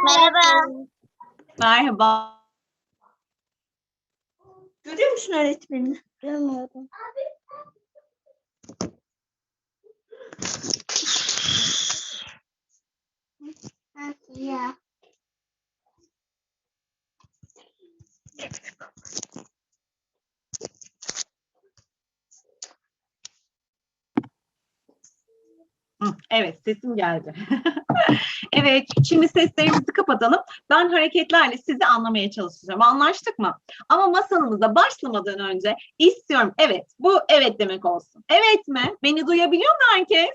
Merhaba. Merhaba. Görüyor musun öğretmenini? Görmüyorum. Ya. Evet, sesim geldi. evet, şimdi seslerimizi kapatalım. Ben hareketlerle sizi anlamaya çalışacağım. Anlaştık mı? Ama masalımıza başlamadan önce istiyorum. Evet, bu evet demek olsun. Evet mi? Beni duyabiliyor mu herkes?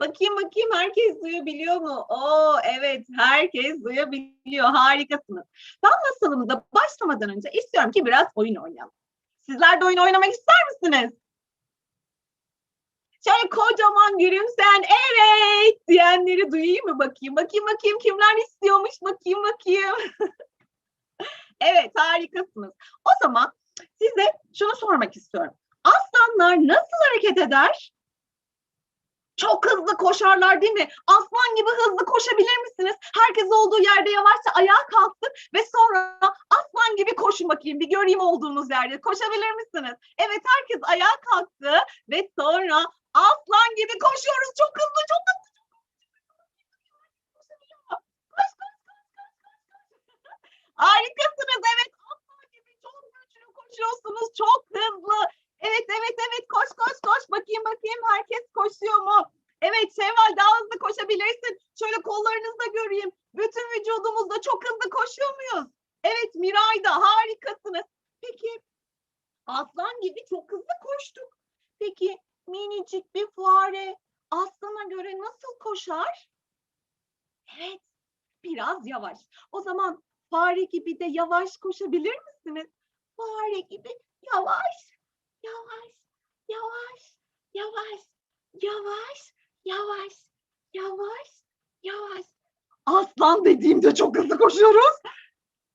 Bakayım bakayım herkes duyabiliyor mu? Oo evet herkes duyabiliyor. Harikasınız. Ben masalımıza başlamadan önce istiyorum ki biraz oyun oynayalım. Sizler de oyun oynamak ister misiniz? Şöyle kocaman gülümseyen evet diyenleri duyayım mı bakayım? Bakayım bakayım kimler istiyormuş bakayım bakayım. evet harikasınız. O zaman size şunu sormak istiyorum. Aslanlar nasıl hareket eder? Çok hızlı koşarlar değil mi? Aslan gibi hızlı koşabilir misiniz? Herkes olduğu yerde yavaşça ayağa kalksın ve sonra aslan gibi koşun bakayım. Bir göreyim olduğunuz yerde. Koşabilir misiniz? Evet herkes ayağa kalktı ve sonra aslan gibi koşuyoruz. Çok hızlı, çok hızlı. Koş, koş, koş, koş. Harikasınız. Evet aslan gibi çok güçlü koşuyorsunuz. Çok hızlı. Evet, evet, evet. Koş, koş, koş. Bakayım, bakayım. Herkes koşuyor mu? Evet, Şevval daha hızlı koşabilirsin. Şöyle kollarınızı da göreyim. Bütün vücudumuzda çok hızlı koşuyor muyuz? Evet, Miray da harikasınız. Peki, aslan gibi çok hızlı koştuk. Peki, minicik bir fare aslana göre nasıl koşar? Evet, biraz yavaş. O zaman de yavaş koşabilir misiniz? Fare gibi yavaş, yavaş, yavaş, yavaş, yavaş, yavaş, yavaş, yavaş. Aslan dediğimde çok hızlı koşuyoruz.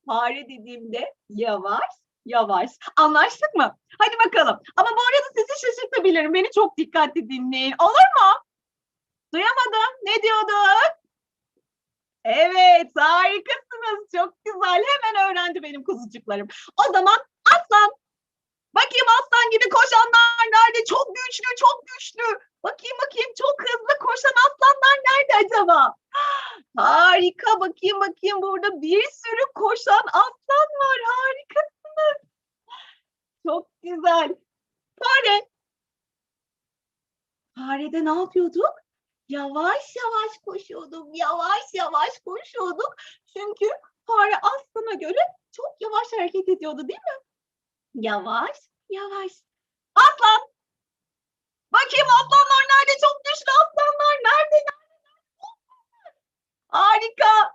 Fare dediğimde yavaş, yavaş. Anlaştık mı? Hadi bakalım. Ama bu arada sizi şaşırtabilirim. Beni çok dikkatli dinleyin. Olur mu? Duyamadım. Ne diyordun? Evet, harikasınız. Çok güzel. Hemen öğrendi benim kuzucuklarım. O zaman aslan. Bakayım aslan gibi koşanlar nerede? Çok güçlü, çok güçlü. Bakayım bakayım çok hızlı koşan aslanlar nerede acaba? Harika. Bakayım bakayım burada bir sürü koşan aslan var. Harikasınız. Çok güzel. Fare. Farede ne yapıyorduk? Yavaş yavaş koşuyorduk. Yavaş yavaş koşuyorduk. Çünkü fare aslana göre çok yavaş hareket ediyordu değil mi? Yavaş, yavaş. Aslan! Bakayım aslanlar nerede? Çok güçlü aslanlar? Nerede? nerede? Harika.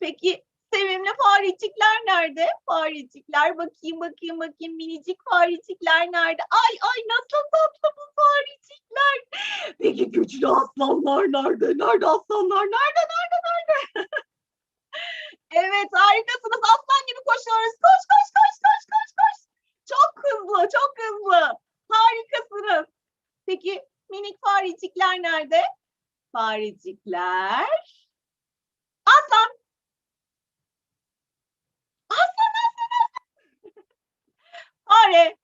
Peki sevimli farecikler nerede? Farecikler bakayım bakayım bakayım minicik farecikler nerede? Ay ay nasıl tatlı bu farecikler. Peki güçlü aslanlar nerede? Nerede aslanlar? Nerede nerede nerede? evet harikasınız. Aslan gibi koşuyoruz. Koş koş koş koş koş koş. Çok hızlı çok hızlı. Harikasınız. Peki minik farecikler nerede? Farecikler. Aslan. Aslan aslan aslan. Fare.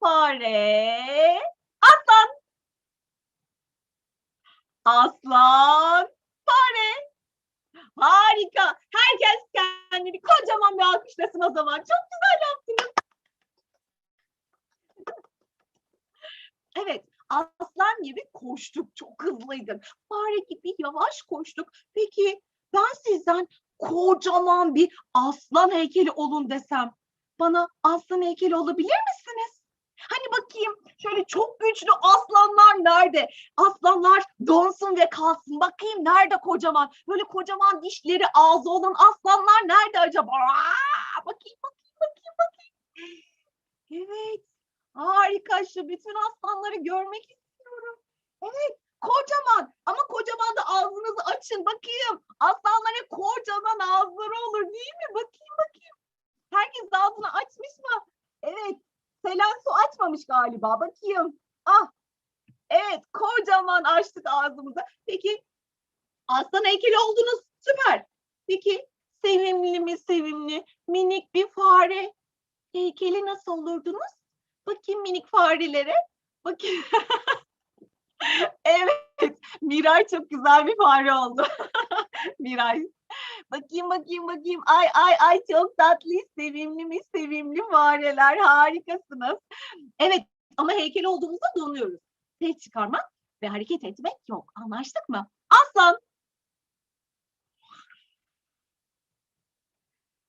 Fare. Aslan. Aslan. Fare. Harika. Herkes kendini kocaman bir alkışlasın o zaman. Çok güzel yaptınız. Evet. Aslan gibi koştuk. Çok hızlıydık. Fare gibi yavaş koştuk. Peki ben sizden kocaman bir aslan heykeli olun desem bana aslan heykeli olabilir misiniz? Hani bakayım şöyle çok güçlü aslanlar nerede? Aslanlar donsun ve kalsın. Bakayım nerede kocaman? Böyle kocaman dişleri ağzı olan aslanlar nerede acaba? Aa, bakayım bakayım bakayım bakayım. Evet. Harika şu bütün aslanları görmek istiyorum. Evet kocaman ama kocaman da ağzınızı açın bakayım. Aslanlara kocaman ağızları olur değil mi? Bakayım bakayım. Herkes ağzını açmış mı? Evet. Selen su açmamış galiba. Bakayım. Ah. Evet kocaman açtık ağzımızı. Peki Aslan heykeli oldunuz. Süper. Peki sevimli mi sevimli minik bir fare heykeli nasıl olurdunuz? Bakayım minik farelere. Bakayım. evet. Miray çok güzel bir fare oldu. Miray. Bakayım bakayım bakayım. Ay ay ay çok tatlı, sevimli mi sevimli fareler. Harikasınız. Evet ama heykel olduğumuzda donuyoruz. Ses çıkarmak ve hareket etmek yok. Anlaştık mı? Aslan.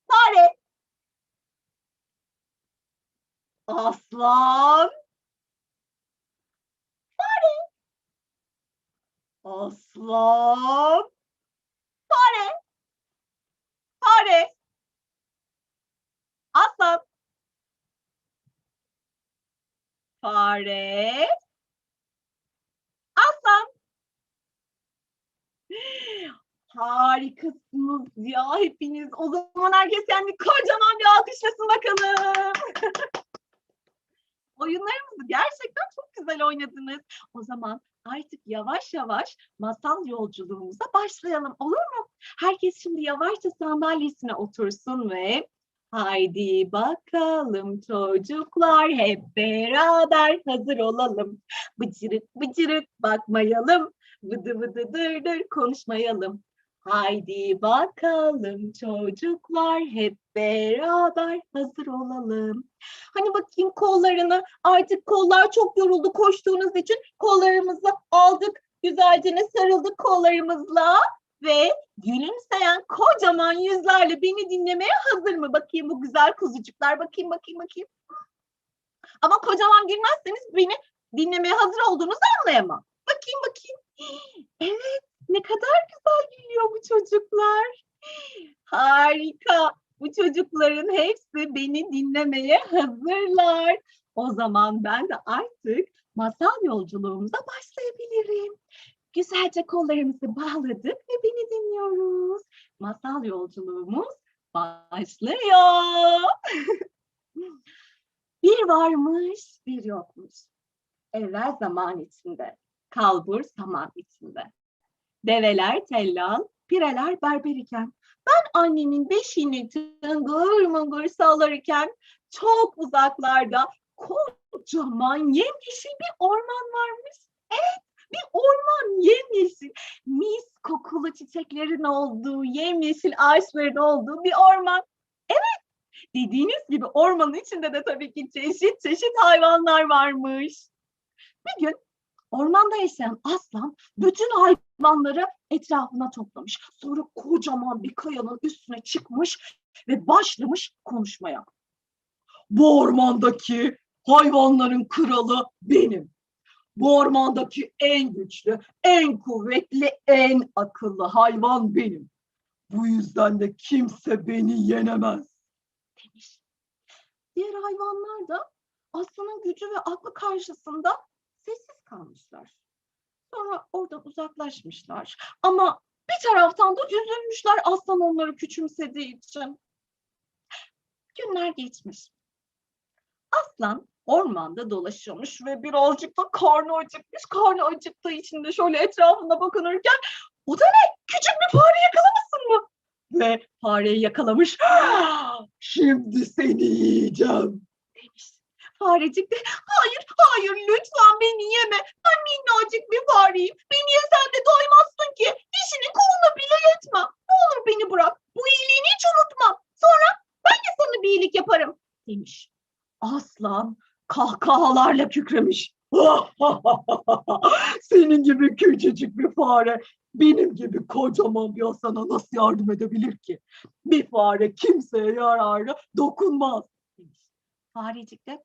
Fare. Aslan. Fare. Aslan. Fare. Fare. Aslan. Fare. Aslan. Harikasınız ya hepiniz. O zaman herkes kendi kocaman bir alkışlasın bakalım. Oyunlarımızı gerçekten çok güzel oynadınız. O zaman artık yavaş yavaş masal yolculuğumuza başlayalım olur mu? Herkes şimdi yavaşça sandalyesine otursun ve haydi bakalım çocuklar hep beraber hazır olalım. Bıcırık bıcırık bakmayalım. Vıdı vıdı dır dır konuşmayalım. Haydi bakalım çocuklar hep beraber hazır olalım. Hani bakayım kollarını artık kollar çok yoruldu koştuğunuz için kollarımızı aldık güzelce sarıldık kollarımızla ve gülümseyen kocaman yüzlerle beni dinlemeye hazır mı? Bakayım bu güzel kuzucuklar bakayım bakayım bakayım. Ama kocaman gülmezseniz beni dinlemeye hazır olduğunuzu anlayamam. Bakayım bakayım. Evet ne kadar güzel gülüyor bu çocuklar. Harika. Bu çocukların hepsi beni dinlemeye hazırlar. O zaman ben de artık masal yolculuğumuza başlayabilirim. Güzelce kollarımızı bağladık ve beni dinliyoruz. Masal yolculuğumuz başlıyor. bir varmış, bir yokmuş. Evvel zaman içinde, kalbur saman içinde. Develer tellal, pireler berber iken, ben annemin beşiğini tıngır mıngır sallarken çok uzaklarda kocaman yemyeşil bir orman varmış. Evet, bir orman yemyeşil, mis kokulu çiçeklerin olduğu, yemyeşil ağaçların olduğu bir orman. Evet, dediğiniz gibi ormanın içinde de tabii ki çeşit çeşit hayvanlar varmış. Bir gün ormanda yaşayan aslan bütün hayvanları etrafına toplamış. Sonra kocaman bir kayanın üstüne çıkmış ve başlamış konuşmaya. Bu ormandaki hayvanların kralı benim. Bu ormandaki en güçlü, en kuvvetli, en akıllı hayvan benim. Bu yüzden de kimse beni yenemez. Demiş. Diğer hayvanlar da aslanın gücü ve aklı karşısında sessiz kalmışlar. Sonra oradan uzaklaşmışlar. Ama bir taraftan da üzülmüşler aslan onları küçümsediği için. Günler geçmiş. Aslan ormanda dolaşıyormuş ve birazcık da karnı acıkmış. Karnı acıktığı için de şöyle etrafına bakınırken o da ne? Küçük bir fare yakalamasın mı? Ve fareyi yakalamış. Şimdi seni yiyeceğim. Farecik de hayır hayır lütfen beni yeme. Ben minnacık bir fareyim. Beni yesen de doymazsın ki. Dişini koluna bile yetmem. Ne olur beni bırak. Bu iyiliğini hiç unutma. Sonra ben de sana bir iyilik yaparım demiş. Aslan kahkahalarla kükremiş. Senin gibi küçücük bir fare benim gibi kocaman bir aslana nasıl yardım edebilir ki? Bir fare kimseye yararı dokunmaz. Farecik de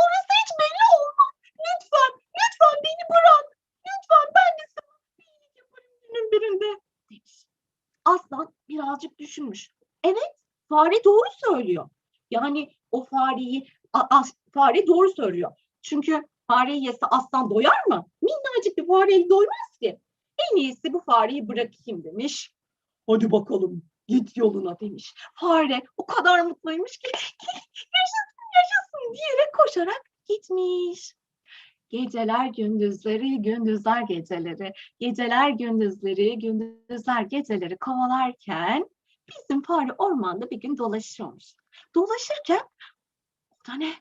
orası hiç belli olmaz. Lütfen, lütfen beni bırak. Lütfen ben de sana bir iyilik yaparım günün birinde demiş. Aslan birazcık düşünmüş. Evet, fare doğru söylüyor. Yani o fareyi, a- as- fare doğru söylüyor. Çünkü fareyi yese aslan doyar mı? Minnacık bir fareyi doymaz ki. En iyisi bu fareyi bırakayım demiş. Hadi bakalım git yoluna demiş. Fare o kadar mutluymuş ki yaşasın yaşasın diyerek koşarak gitmiş. Geceler gündüzleri, gündüzler geceleri, geceler gündüzleri, gündüzler geceleri kovalarken bizim fare ormanda bir gün dolaşıyormuş. Dolaşırken o da ne?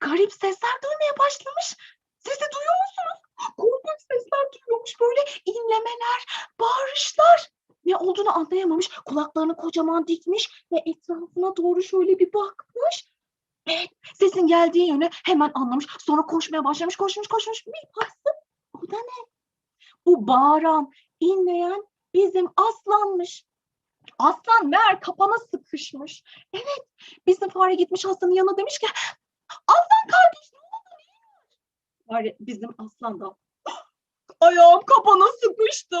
Garip sesler duymaya başlamış. Sesi duyuyor musunuz? Korkunç sesler duyuyormuş böyle inlemeler, bağırışlar. Ne olduğunu anlayamamış. Kulaklarını kocaman dikmiş ve etrafına doğru şöyle bir bakmış. Evet, sesin geldiği yönü hemen anlamış. Sonra koşmaya başlamış, koşmuş, koşmuş. Bir baktı. O da ne? Bu bağıran, inleyen bizim aslanmış. Aslan meğer kapana sıkışmış. Evet, bizim fare gitmiş aslanın yanına demiş ki Aslan kardeş ne oldu? neyin var?" Fare bizim aslan da ayağım kapana sıkıştı.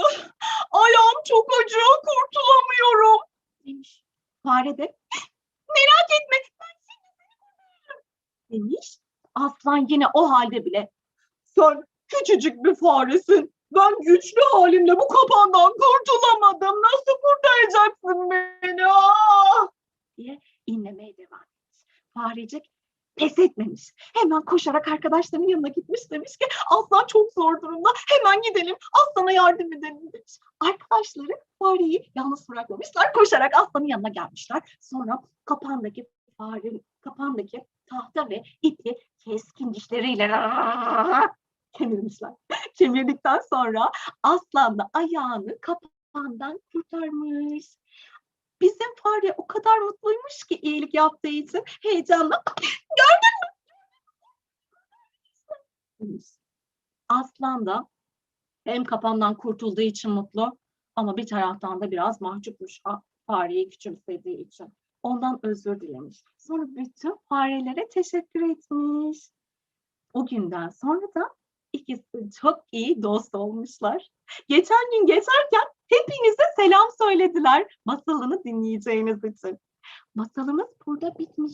Ayağım çok acıyor, kurtulamıyorum demiş. Fare de merak etme ben demiş. Aslan yine o halde bile sen küçücük bir faresin. Ben güçlü halimle bu kapandan kurtulamadım. Nasıl kurtaracaksın beni? Ah! diye inlemeye devam etmiş. Farecik pes etmemiş. Hemen koşarak arkadaşlarının yanına gitmiş demiş ki aslan çok zor durumda. Hemen gidelim aslana yardım edelim demiş. Arkadaşları fareyi yalnız bırakmamışlar. Koşarak aslanın yanına gelmişler. Sonra kapandaki fare, kapandaki tahta ve ipi keskin dişleriyle kemirmişler. Kemirdikten sonra aslan da ayağını kapandan kurtarmış. Bizim fare o kadar mutluymuş ki iyilik yaptığı için heyecanla gördün mü? Aslan da hem kapandan kurtulduğu için mutlu ama bir taraftan da biraz mahcupmuş fareyi küçümsediği için. Ondan özür dilemiş. Sonra bütün farelere teşekkür etmiş. O günden sonra da ikisi çok iyi dost olmuşlar. Geçen gün geçerken hepinize selam söylediler masalını dinleyeceğiniz için. Masalımız burada bitmiş.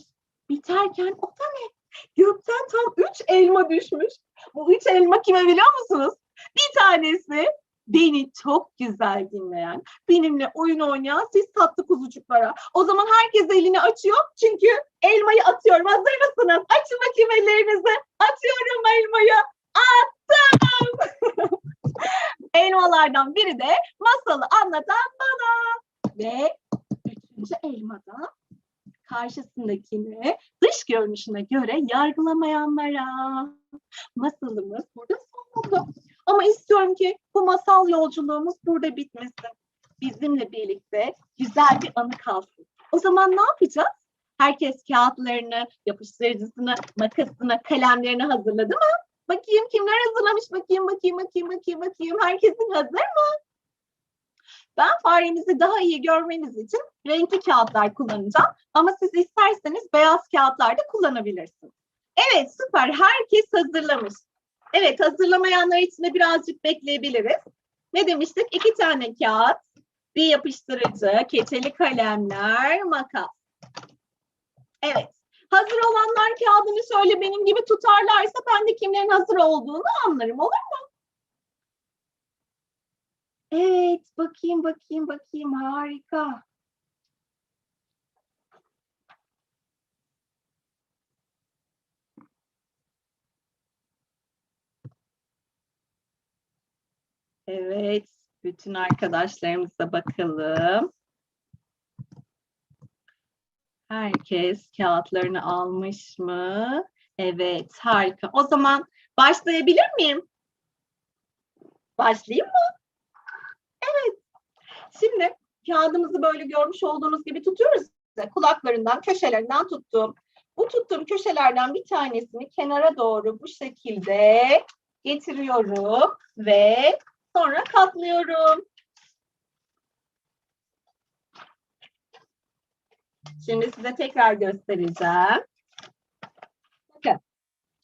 Biterken o da ne? Gökten tam üç elma düşmüş. Bu üç elma kime biliyor musunuz? Bir tanesi beni çok güzel dinleyen, benimle oyun oynayan siz tatlı kuzucuklara. O zaman herkes elini açıyor çünkü elmayı atıyorum. Hazır mısınız? Açın bakayım ellerinizi. Atıyorum elmayı. Attım. Elmalardan biri de masalı anlatan bana. Ve üçüncü elmada karşısındakini dış görünüşüne göre yargılamayanlara. Masalımız burada son buldu. Ama istiyorum ki bu masal yolculuğumuz burada bitmesin. Bizimle birlikte güzel bir anı kalsın. O zaman ne yapacağız? Herkes kağıtlarını, yapıştırıcısını, makasını, kalemlerini hazırladı mı? Bakayım kimler hazırlamış? Bakayım, bakayım, bakayım, bakayım, bakayım. Herkesin hazır mı? Ben faremizi daha iyi görmeniz için renkli kağıtlar kullanacağım. Ama siz isterseniz beyaz kağıtlar da kullanabilirsiniz. Evet, süper. Herkes hazırlamış. Evet, hazırlamayanlar için de birazcık bekleyebiliriz. Ne demiştik? İki tane kağıt, bir yapıştırıcı, keçeli kalemler, makas. Evet. Hazır olanlar kağıdını şöyle benim gibi tutarlarsa ben de kimlerin hazır olduğunu anlarım. Olur mu? Evet. Bakayım, bakayım, bakayım. Harika. Evet. Bütün arkadaşlarımıza bakalım. Herkes kağıtlarını almış mı? Evet, harika. O zaman başlayabilir miyim? Başlayayım mı? Evet. Şimdi kağıdımızı böyle görmüş olduğunuz gibi tutuyoruz. Kulaklarından, köşelerinden tuttum. Bu tuttuğum köşelerden bir tanesini kenara doğru bu şekilde getiriyorum ve sonra katlıyorum. Şimdi size tekrar göstereceğim. Bakın.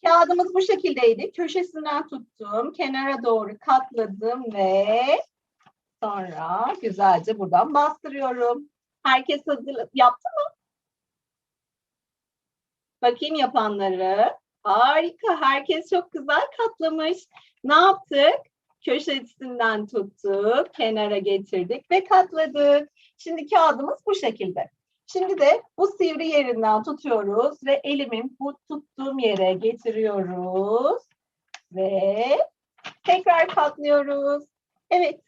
Kağıdımız bu şekildeydi. Köşesinden tuttum. Kenara doğru katladım ve sonra güzelce buradan bastırıyorum. Herkes hazır yaptı mı? Bakayım yapanları. Harika. Herkes çok güzel katlamış. Ne yaptık? Köşesinden tuttuk, kenara getirdik ve katladık. Şimdi kağıdımız bu şekilde. Şimdi de bu sivri yerinden tutuyoruz ve elimin bu tuttuğum yere getiriyoruz. Ve tekrar katlıyoruz. Evet.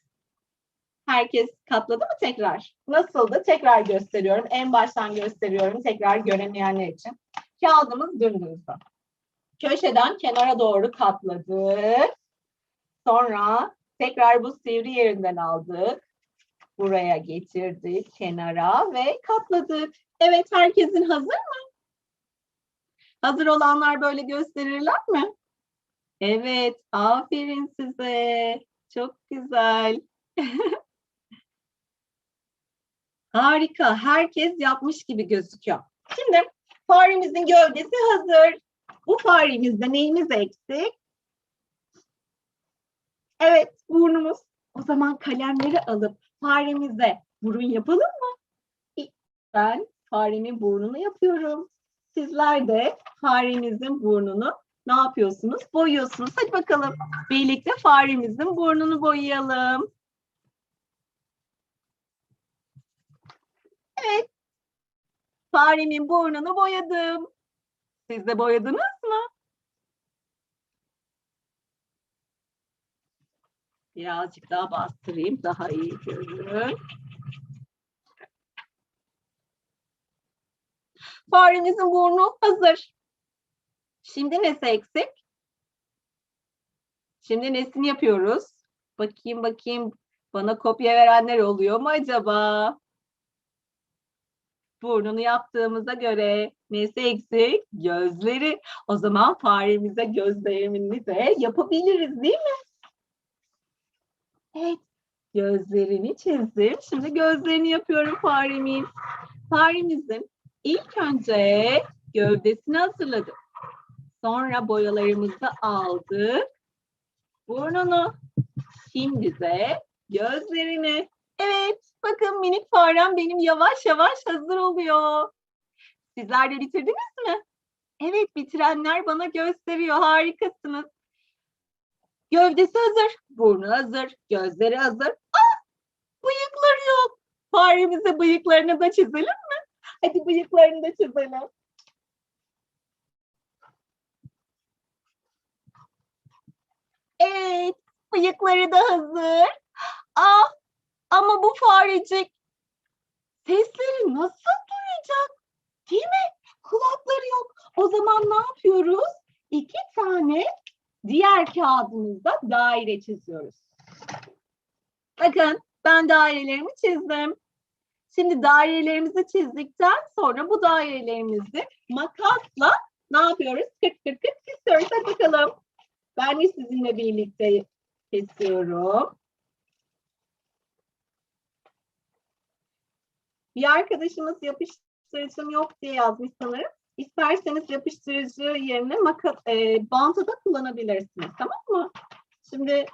Herkes katladı mı tekrar? Nasıldı? Tekrar gösteriyorum. En baştan gösteriyorum. Tekrar göremeyenler için. Kağıdımız dümdüzdü. Köşeden kenara doğru katladık. Sonra tekrar bu sivri yerinden aldık. Buraya getirdik kenara ve katladık. Evet herkesin hazır mı? Hazır olanlar böyle gösterirler mi? Evet, aferin size. Çok güzel. Harika. Herkes yapmış gibi gözüküyor. Şimdi faremizin gövdesi hazır. Bu faremizde neyimiz eksik? Evet, burnumuz. O zaman kalemleri alıp faremize burun yapalım mı? Ben faremin burnunu yapıyorum. Sizler de faremizin burnunu ne yapıyorsunuz? Boyuyorsunuz. Hadi bakalım. Birlikte faremizin burnunu boyayalım. Evet. Faremin burnunu boyadım. Siz de boyadınız mı? Birazcık daha bastırayım. Daha iyi görün. Faremizin burnu hazır. Şimdi nesi eksik? Şimdi nesini yapıyoruz? Bakayım bakayım bana kopya verenler oluyor mu acaba? Burnunu yaptığımıza göre nesi eksik? Gözleri. O zaman faremize gözlerini de yapabiliriz değil mi? Evet. Gözlerini çizdim. Şimdi gözlerini yapıyorum faremin. Faremizin ilk önce gövdesini hazırladık. Sonra boyalarımızı aldık. Burnunu. Şimdi de gözlerini. Evet, bakın minik farem benim yavaş yavaş hazır oluyor. Sizler de bitirdiniz mi? Evet, bitirenler bana gösteriyor. Harikasınız. Gövdesi hazır, burnu hazır, gözleri hazır. Ah, bıyıkları yok. Faremize bıyıklarını da çizelim mi? Hadi bıyıklarını da çizelim. Evet, bıyıkları da hazır. Ah, ama bu farecik sesleri nasıl duyacak? Değil mi? Kulakları yok. O zaman ne yapıyoruz? Diğer kağıdımızda daire çiziyoruz. Bakın ben dairelerimi çizdim. Şimdi dairelerimizi çizdikten sonra bu dairelerimizi makasla ne yapıyoruz? Kırk kırk kırk kesiyoruz. Hadi bakalım. Ben de sizinle birlikte kesiyorum. Bir arkadaşımız yapıştırıcım yok diye yazmış sanırım. İsterseniz yapıştırıcı yerine maka, e, bantı da kullanabilirsiniz. Tamam mı? Şimdi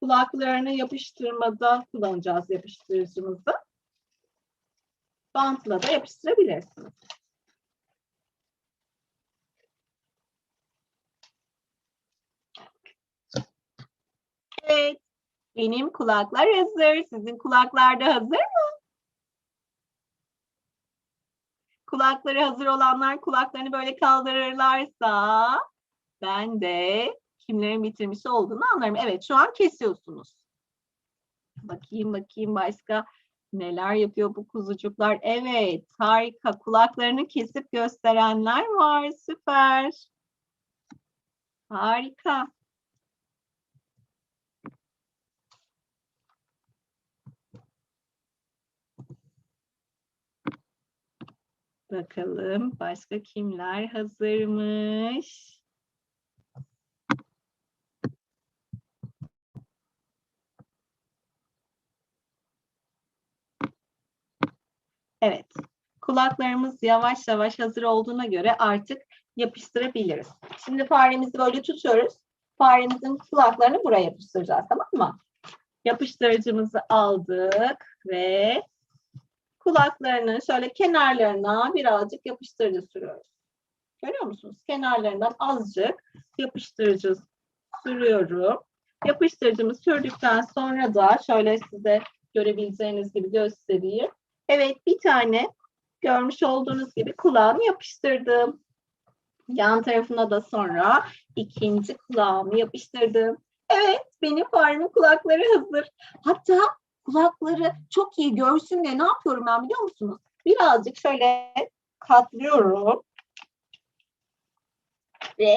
kulaklarını yapıştırmada kullanacağız yapıştırıcımızı. Bantla da yapıştırabilirsiniz. Evet. Benim kulaklar hazır. Sizin kulaklar da hazır mı? Kulakları hazır olanlar kulaklarını böyle kaldırırlarsa ben de kimlerin bitirmiş olduğunu anlarım. Evet şu an kesiyorsunuz. Bakayım bakayım başka neler yapıyor bu kuzucuklar. Evet harika kulaklarını kesip gösterenler var. Süper. Harika. Bakalım başka kimler hazırmış? Evet. Kulaklarımız yavaş yavaş hazır olduğuna göre artık yapıştırabiliriz. Şimdi faremizi böyle tutuyoruz. Faremizin kulaklarını buraya yapıştıracağız tamam mı? Yapıştırıcımızı aldık ve kulaklarının şöyle kenarlarına birazcık yapıştırıcı sürüyoruz. Görüyor musunuz? Kenarlarından azıcık yapıştırıcı sürüyorum. Yapıştırıcımı sürdükten sonra da şöyle size görebileceğiniz gibi göstereyim. Evet bir tane görmüş olduğunuz gibi kulağımı yapıştırdım. Yan tarafına da sonra ikinci kulağımı yapıştırdım. Evet, benim faremin kulakları hazır. Hatta kulakları çok iyi görsün diye ne yapıyorum ben biliyor musunuz? Birazcık şöyle katlıyorum. Ve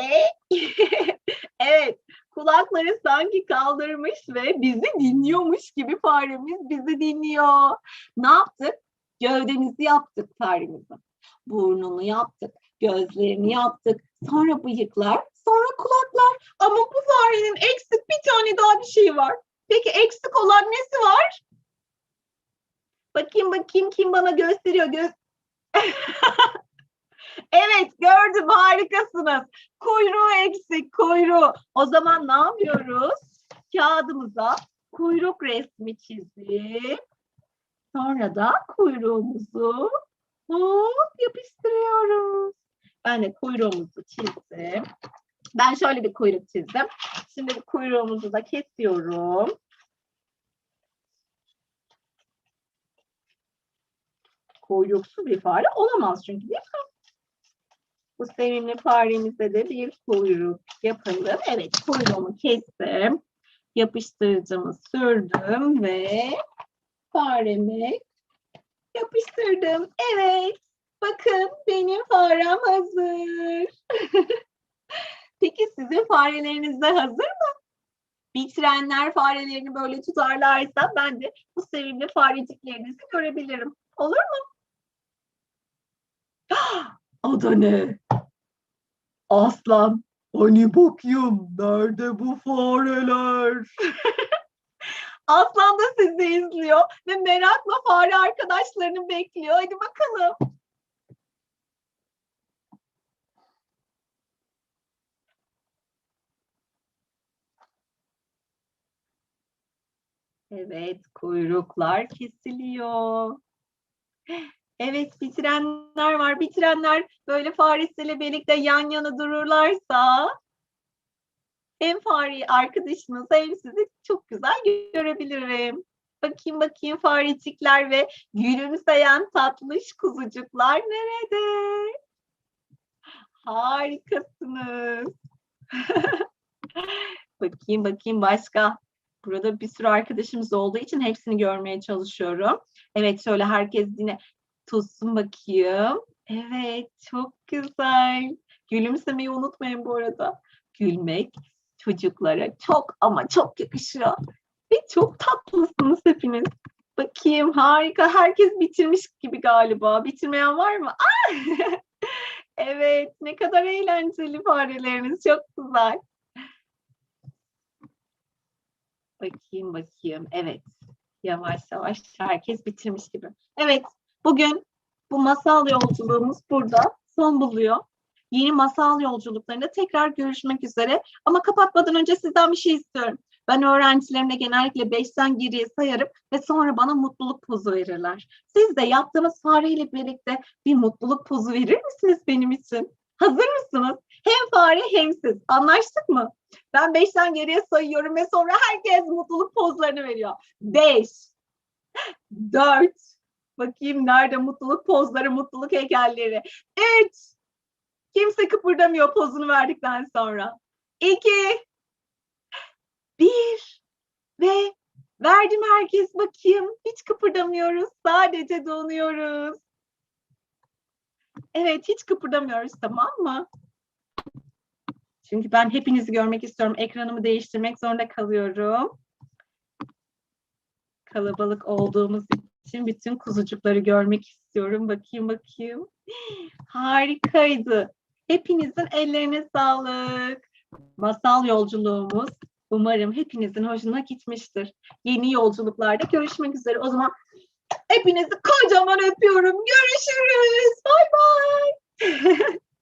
evet, kulakları sanki kaldırmış ve bizi dinliyormuş gibi faremiz bizi dinliyor. Ne yaptık? Gövdemizi yaptık faremizin. Burnunu yaptık, gözlerini yaptık. Sonra bıyıklar, sonra kulaklar. Ama bu farenin eksik bir tane daha bir şey var. Peki eksik olan nesi var? Bakayım bakayım kim bana gösteriyor. Göz... evet gördüm harikasınız. Kuyruğu eksik kuyruğu. O zaman ne yapıyoruz? Kağıdımıza kuyruk resmi çizip sonra da kuyruğumuzu hop yapıştırıyoruz. Ben de kuyruğumuzu çizdim. Ben şöyle bir kuyruk çizdim. Şimdi bu kuyruğumuzu da kesiyorum. Kuyruksu bir fare olamaz çünkü değil mi? Bu sevimli faremize de bir kuyruk yapalım. Evet kuyruğumu kestim. Yapıştırıcımı sürdüm ve faremi yapıştırdım. Evet. Bakın benim farem hazır. Sizin fareleriniz de hazır mı? Bitirenler farelerini böyle tutarlarsa ben de bu sevimli fareciklerinizi görebilirim. Olur mu? O da ne? Aslan. Hani bakayım nerede bu fareler? Aslan da sizi izliyor ve merakla fare arkadaşlarını bekliyor. Hadi bakalım. Evet, kuyruklar kesiliyor. Evet, bitirenler var. Bitirenler böyle faresiyle birlikte yan yana dururlarsa hem fareyi arkadaşınız hem sizi çok güzel görebilirim. Bakayım bakayım farecikler ve gülümseyen tatlış kuzucuklar nerede? Harikasınız. bakayım bakayım başka. Burada bir sürü arkadaşımız olduğu için hepsini görmeye çalışıyorum. Evet şöyle herkes yine tutsun bakayım. Evet çok güzel. Gülümsemeyi unutmayın bu arada. Gülmek çocuklara çok ama çok yakışıyor. Ve çok tatlısınız hepiniz. Bakayım harika. Herkes bitirmiş gibi galiba. Bitirmeyen var mı? Ah! evet ne kadar eğlenceli fareleriniz. Çok güzel. Bakayım bakayım. Evet. Yavaş yavaş herkes bitirmiş gibi. Evet. Bugün bu masal yolculuğumuz burada son buluyor. Yeni masal yolculuklarında tekrar görüşmek üzere. Ama kapatmadan önce sizden bir şey istiyorum. Ben öğrencilerimle genellikle beşten geriye sayarım ve sonra bana mutluluk pozu verirler. Siz de yaptığımız fareyle birlikte bir mutluluk pozu verir misiniz benim için? Hazır mısınız? Hem fare hem siz. Anlaştık mı? Ben beşten geriye sayıyorum ve sonra herkes mutluluk pozlarını veriyor. Beş, dört, bakayım nerede mutluluk pozları, mutluluk heykelleri. Üç, kimse kıpırdamıyor pozunu verdikten sonra. İki, bir ve verdim herkes bakayım. Hiç kıpırdamıyoruz, sadece donuyoruz. Evet, hiç kıpırdamıyoruz tamam mı? Çünkü ben hepinizi görmek istiyorum. Ekranımı değiştirmek zorunda kalıyorum. Kalabalık olduğumuz için bütün kuzucukları görmek istiyorum. Bakayım bakayım. Harikaydı. Hepinizin ellerine sağlık. Masal yolculuğumuz umarım hepinizin hoşuna gitmiştir. Yeni yolculuklarda görüşmek üzere. O zaman Hepinizi kocaman öpüyorum. Görüşürüz. Bay bay.